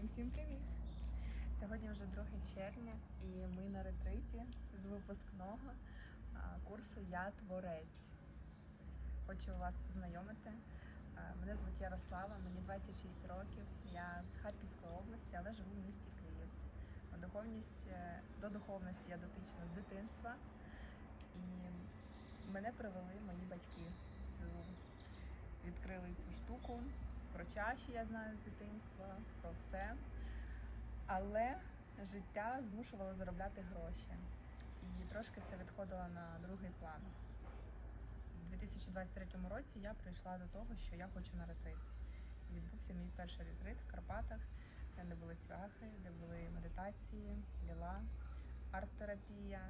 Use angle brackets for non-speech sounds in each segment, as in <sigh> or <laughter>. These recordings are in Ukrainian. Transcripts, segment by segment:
Всім всім привіт! Сьогодні вже 2 червня, і ми на ретриті з випускного курсу Я творець. Хочу вас познайомити. Мене звуть Ярослава, мені 26 років. Я з Харківської області, але живу в місті Київ. Духовність, е, до духовності я дотична з дитинства, і мене привели мої батьки. Цю відкрили цю штуку. Про чаші я знаю з дитинства, про все. Але життя змушувало заробляти гроші. І трошки це відходило на другий план. У 2023 році я прийшла до того, що я хочу на ретрит. Відбувся мій перший ретрит в Карпатах, де були цвяхи, де були медитації, ліла, арт-терапія,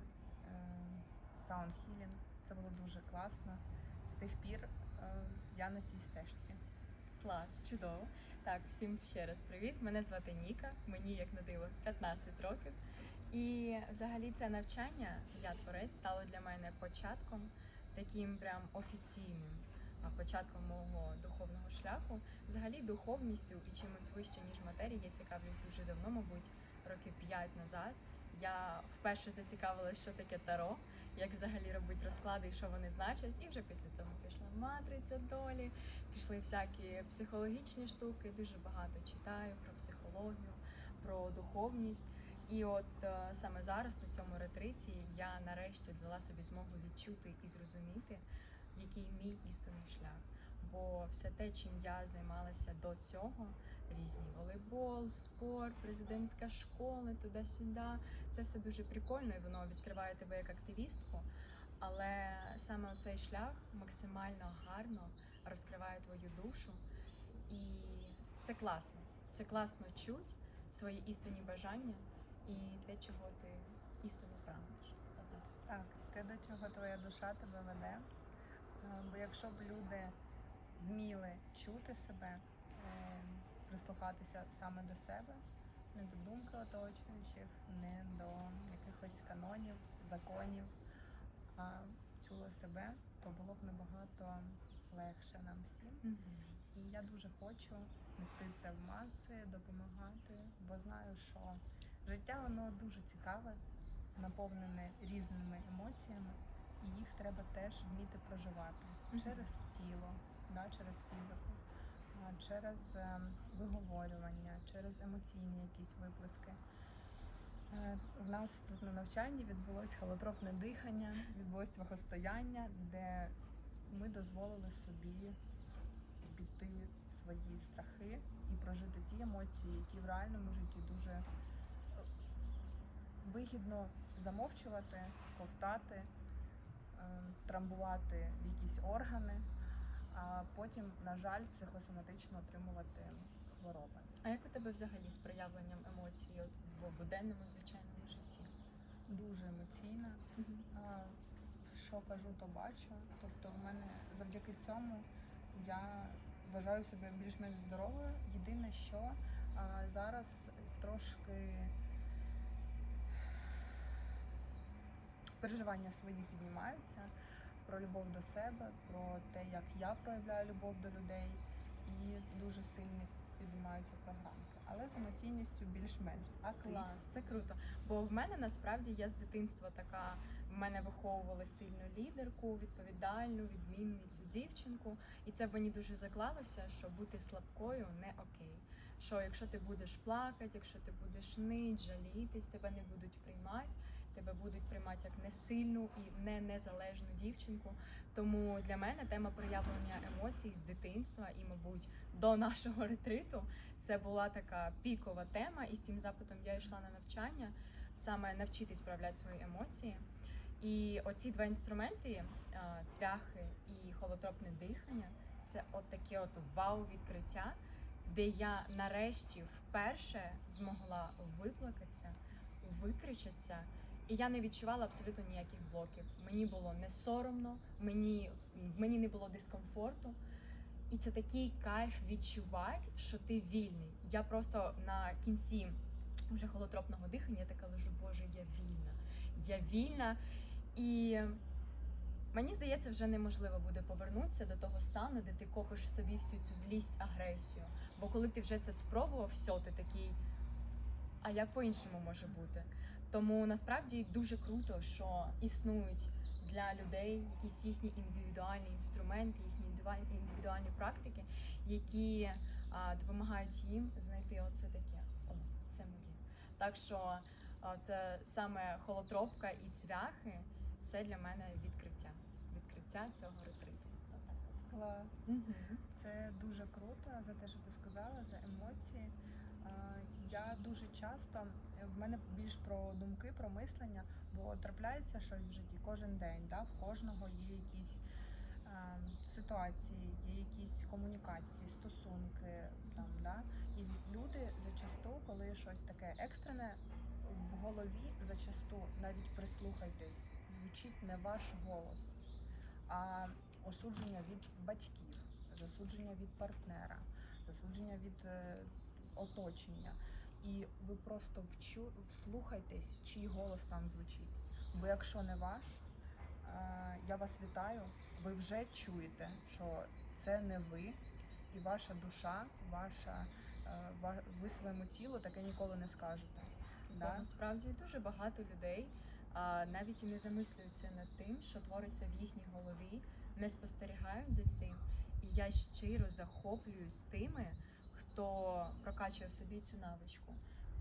саунд-хілінг. Це було дуже класно. З тих пір е, я на цій стежці. Клас, чудово. Так, всім ще раз привіт. Мене звати Ніка, мені як на диво 15 років. І взагалі це навчання, я творець, стало для мене початком, таким прям офіційним початком мого духовного шляху. Взагалі духовністю і чимось вище, ніж матерія, я цікавлюсь дуже давно, мабуть, років 5 назад. Я вперше зацікавилася, що таке таро, як взагалі робити розклади і що вони значать. І вже після цього пішла матриця долі, пішли всякі психологічні штуки. Дуже багато читаю про психологію, про духовність. І от е, саме зараз на цьому ретриті я нарешті дала собі змогу відчути і зрозуміти, який мій істинний шлях. Бо все те, чим я займалася до цього, різні волейбол, спорт, президентка школи, туди-сюди, це все дуже прикольно, і воно відкриває тебе як активістку. Але саме цей шлях максимально гарно розкриває твою душу, і це класно. Це класно чуть свої істинні бажання і те, чого ти істинно прагнеш. Так, те, до чого твоя душа тебе веде. Е, Бо якщо б люди вміли чути себе, е, прислухатися саме до себе, не до думки оточуючих, не до якихось канонів, законів, а чули себе, то було б набагато легше нам всім. І я дуже хочу нести це в маси, допомагати, бо знаю, що життя воно дуже цікаве, наповнене різними емоціями, і їх треба теж вміти проживати Мгм. через тіло, да, через фізику, через е, виговорювання, через емоційні якісь виплески. Е, В нас тут на навчанні відбулось холотропне дихання, відбулось вагостояння, де ми дозволили собі піти в свої страхи і прожити ті емоції, які в реальному житті дуже е, вигідно замовчувати, ковтати, е, трамбувати в якісь органи, а потім, на жаль, психосоматично отримувати хвороби. А як у тебе взагалі з проявленням емоцій в буденному звичайному житті? Дуже емоційна. А, Що кажу, то бачу. Тобто, в мене завдяки цьому я вважаю себе більш-менш здоровою. Єдине, що а, зараз трошки переживання свої піднімаються про любов до себе, про те, як я проявляю любов до людей, і дуже сильно піднімаються програмки. Але з емоційністю більш-менш. А ти? Це круто. Бо в мене насправді я з дитинства така. В мене виховували сильну лідерку, відповідальну, відмінницю, дівчинку. І це мені дуже заклалося, що бути слабкою не окей. Що якщо ти будеш плакати, якщо ти будеш нить, жалітись, тебе не будуть приймати, тебе будуть приймати як несильну і не незалежну дівчинку. Тому для мене тема проявлення емоцій з дитинства і, мабуть, до нашого ретриту це була така пікова тема, і з цим запитом я йшла на навчання, саме навчитись проявляти свої емоції. І оці два інструменти цвяхи і холотропне дихання це от таке от вау-відкриття, де я нарешті вперше змогла виплакатися, викричатися. І я не відчувала абсолютно ніяких блоків. Мені було не соромно, мені, мені не було дискомфорту. І це такий кайф відчувати, що ти вільний. Я просто на кінці вже холотропного дихання така лежу, боже, я вільна. Я вільна. І Мені здається, вже неможливо буде повернутися до того стану, де ти копиш в собі всю цю злість, агресію. Бо коли ти вже це спробував, все, ти такий. А як по-іншому може бути? Тому насправді дуже круто, що існують для людей якісь їхні індивідуальні інструменти, їхні індивідуальні- практики, які а, допомагають їм знайти оце таке. О, це моє. Так що от, саме холотропка і цвяхи це для мене відкриття. Відкриття цього ретриту. Клас. Мгм. Це дуже круто за те, що ти сказала, за емоції. Е, Я дуже часто в мене більш про думки, про мислення, бо трапляється щось в житті кожен день. Да? В кожного є якісь е, ситуації, є якісь комунікації, стосунки. Там, да? І люди зачасту, коли щось таке екстрене, в голові зачасту навіть прислухайтесь, звучить не ваш голос, а осудження від батьків, засудження від партнера, засудження від е, оточення. І ви просто вчу, вслухайтесь, чий голос там звучить. Бо якщо не ваш, е, я вас вітаю. Ви вже чуєте, що це не ви, і ваша душа, ваша, е, ви своєму тілу таке ніколи не скажете. Бо Да? насправді дуже багато людей а, навіть і не замислюються над тим, що твориться в їхній голові, не спостерігають за цим. І я щиро захоплююсь тими, хто прокачує в собі цю навичку.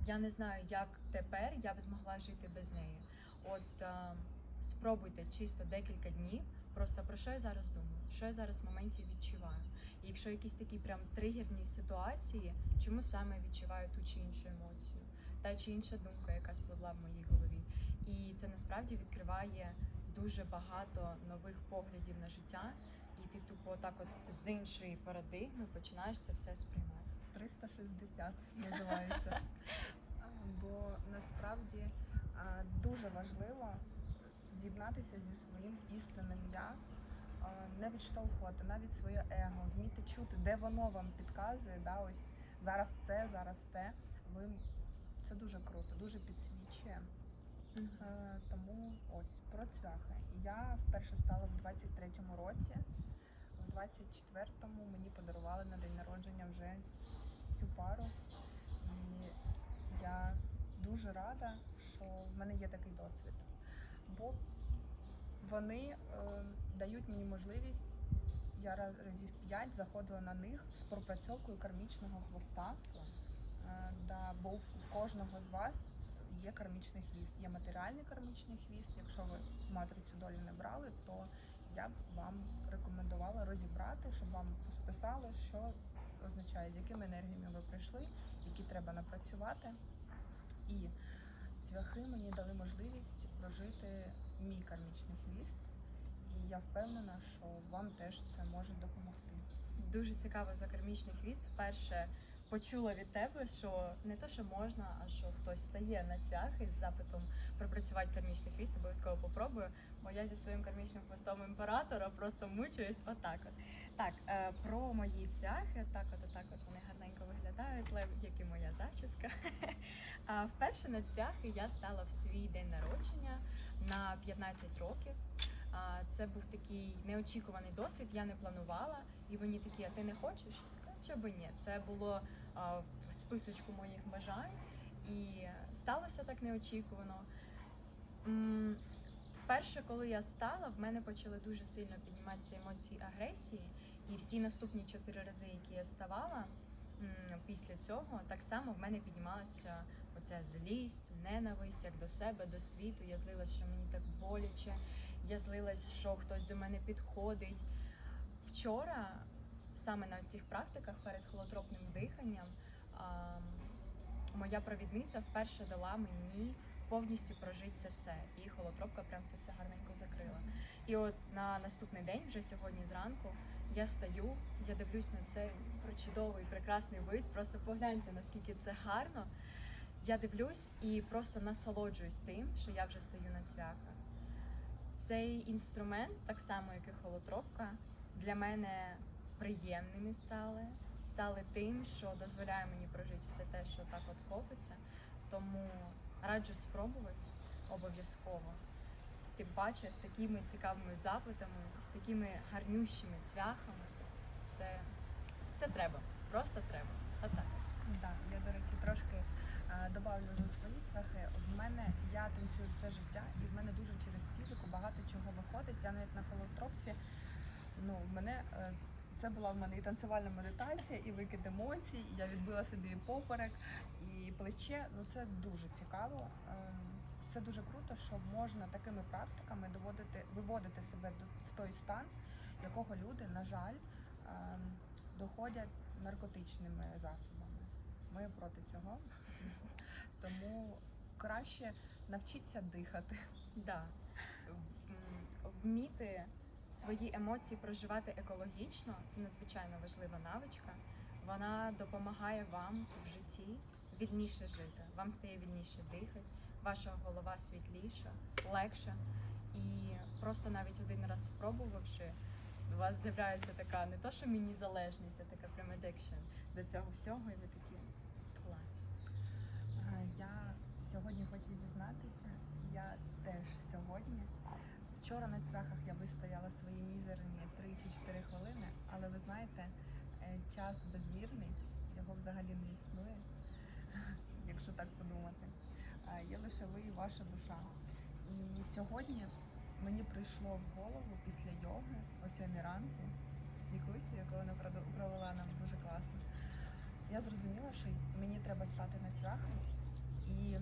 Я не знаю, як тепер я б змогла жити без неї. От а, спробуйте чисто декілька днів, просто про що я зараз думаю, що я зараз в моменті відчуваю. І якщо якісь такі прям тригерні ситуації, чому саме відчуваю ту чи іншу емоцію, та чи інша думка, яка спливла в моїй голові. І це насправді відкриває дуже багато нових поглядів на життя, і ти тупо так от з іншої парадигми починаєш це все сприймати. 360 називається. <laughs> Бо насправді дуже важливо з'єднатися зі своїм істинним я, не відштовхувати навіть своє его, вміти чути, де воно вам підказує, да, ось зараз це, зараз те. Ви це дуже круто, дуже підсвічує. Е, Тому ось про цвяхи. Я вперше стала в 23-му році. В 24-му мені подарували на день народження вже цю пару. І я дуже рада, що в мене є такий досвід. Бо вони е, дають мені можливість. Я разів п'ять заходила на них з пропрацьовкою кармічного хвоста. Е, Да, бо в кожного з вас є кармічний хвіст, є матеріальний кармічний хвіст. Якщо ви матрицю долі не брали, то я б вам рекомендувала розібрати, щоб вам списали, що означає, з якими енергіями ви прийшли, які треба напрацювати. І цвяхи мені дали можливість прожити мій кармічний хвіст. І я впевнена, що вам теж це може допомогти. Дуже цікаво за кармічний хвіст. Вперше почула від тебе, що не то, що можна, а що хтось стає на цвях із запитом пропрацювати кармічний хвіст, обов'язково попробую. Бо я зі своїм кармічним хвостом імператора просто мучуюсь отак. От так, е, про мої цвяхи, так, от так, от вони гарненько виглядають, лев, як і моя зачіска. <laughs> А вперше на цвяхи я стала в свій день народження на 15 років. Це був такий неочікуваний досвід, я не планувала. І мені такі, а ти не хочеш? Та би ні? Це було в списочку моїх бажань, і сталося так неочікувано. Вперше, коли я стала, в мене почали дуже сильно підніматися емоції агресії, і всі наступні чотири рази, які я ставала після цього, так само в мене піднімалася оця злість, ненависть як до себе, до світу. Я злилась, що мені так боляче. Я злилась, що хтось до мене підходить. Вчора, саме на цих практиках перед холотропним диханням, моя провідниця вперше дала мені повністю прожити це все. І холотропка прям це все гарненько закрила. І от на наступний день, вже сьогодні зранку, я стою, я дивлюсь на цей чудовий, прекрасний вид. Просто погляньте, наскільки це гарно. Я дивлюсь і просто насолоджуюсь тим, що я вже стою на цвяхах. Цей інструмент, так само як і холотропка, для мене приємними стали, стали тим, що дозволяє мені прожити все те, що так от копиться. Тому раджу спробувати обов'язково. тим паче з такими цікавими заплетами, з такими гарнющими цвяхами. Це, це треба, просто треба. Отак. Так, я, до речі, трошки е, добавлю за свої цвяхи. В мене я танцюю все життя, і в мене дуже через фізику багато чого виходить. Я навіть на холотропці, ну, мене е, це була в мене і танцювальна медитація, і викид емоцій. і Я відбила собі і поперек, і плече. Ну це дуже цікаво. Ем, Це дуже круто, що можна такими практиками доводити, виводити себе в той стан, якого люди, на жаль, ем, доходять наркотичними засобами. Ми проти цього. <laughs> Тому краще навчитися дихати. Да. Вміти свої емоції проживати екологічно це надзвичайно важлива навичка. Вона допомагає вам в житті вільніше жити. Вам стає вільніше дихати, ваша голова світліша, легша. І просто навіть один раз спробувавши, у вас з'являється така не то, що міні-залежність, а така прям addiction до цього всього, і ви такі клас. Е, Я сьогодні хочу зізнатися, я теж сьогодні. Вчора на цвяхах я вистояла свої мізерні 3 чи 4 хвилини, але ви знаєте, е, час безмірний, його взагалі не існує, <laughs> якщо так подумати. Е, Є лише ви і ваша душа. І сьогодні мені прийшло в голову після йоги о 7 ранку, Вікусі, яку вона провела нам дуже класно. Я зрозуміла, що мені треба стати на цвяхи і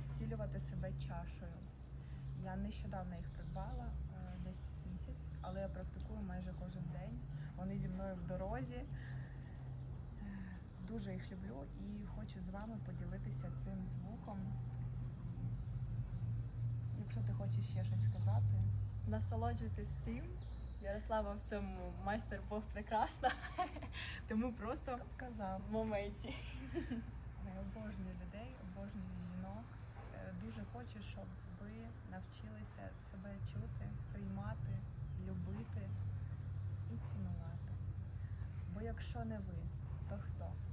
зцілювати себе чашею. Я нещодавно їх придбала е, десь місяць, але я практикую майже кожен день. Вони зі мною в дорозі. Дуже їх люблю і хочу з вами поділитися цим звуком. Якщо ти хочеш ще щось сказати, насолоджуйтесь цим. Ярослава в цьому майстер Бог прекрасна, <laughs> тому просто казав. в моменті. Я обожнюю людей, обожнюю Дуже хочу, щоб ви навчилися себе чути, приймати, любити і цінувати. Бо якщо не ви, то хто?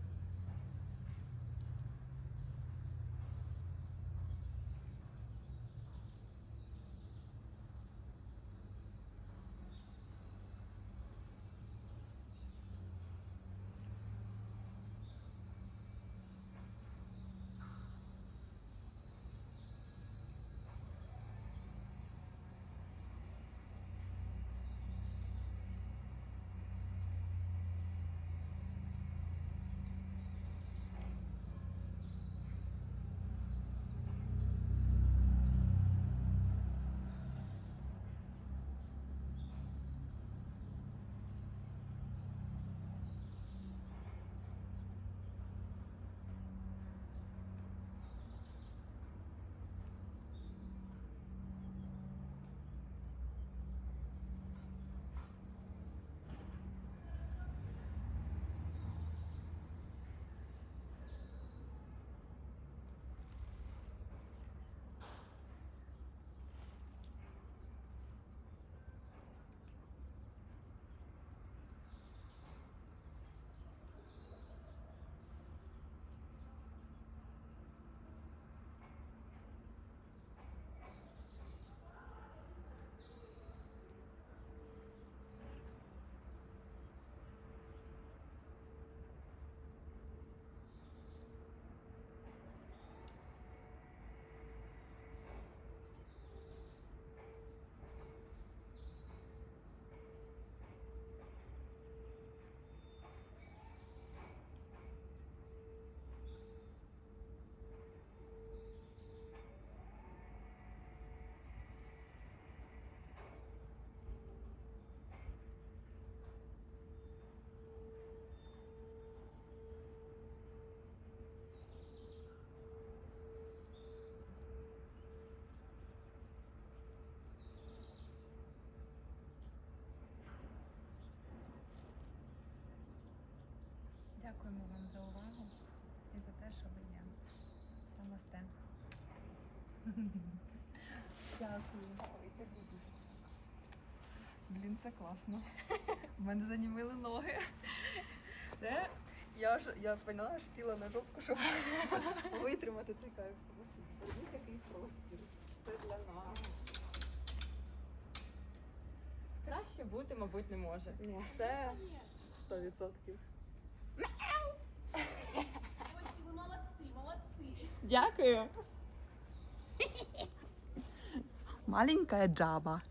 Дякуємо вам за увагу і за те, що ви є. Намасте. Дякую. Блін, це класно. У мене занімили ноги. Це Я ж я поняла, аж сіла на жопку, щоб витримати цей кайф. Подивись, який простір. Це для нас. Краще бути, мабуть, не може. Ні. Це 100%. Ви молодці, молодці. дякую. <laughs> Маленькая джаба.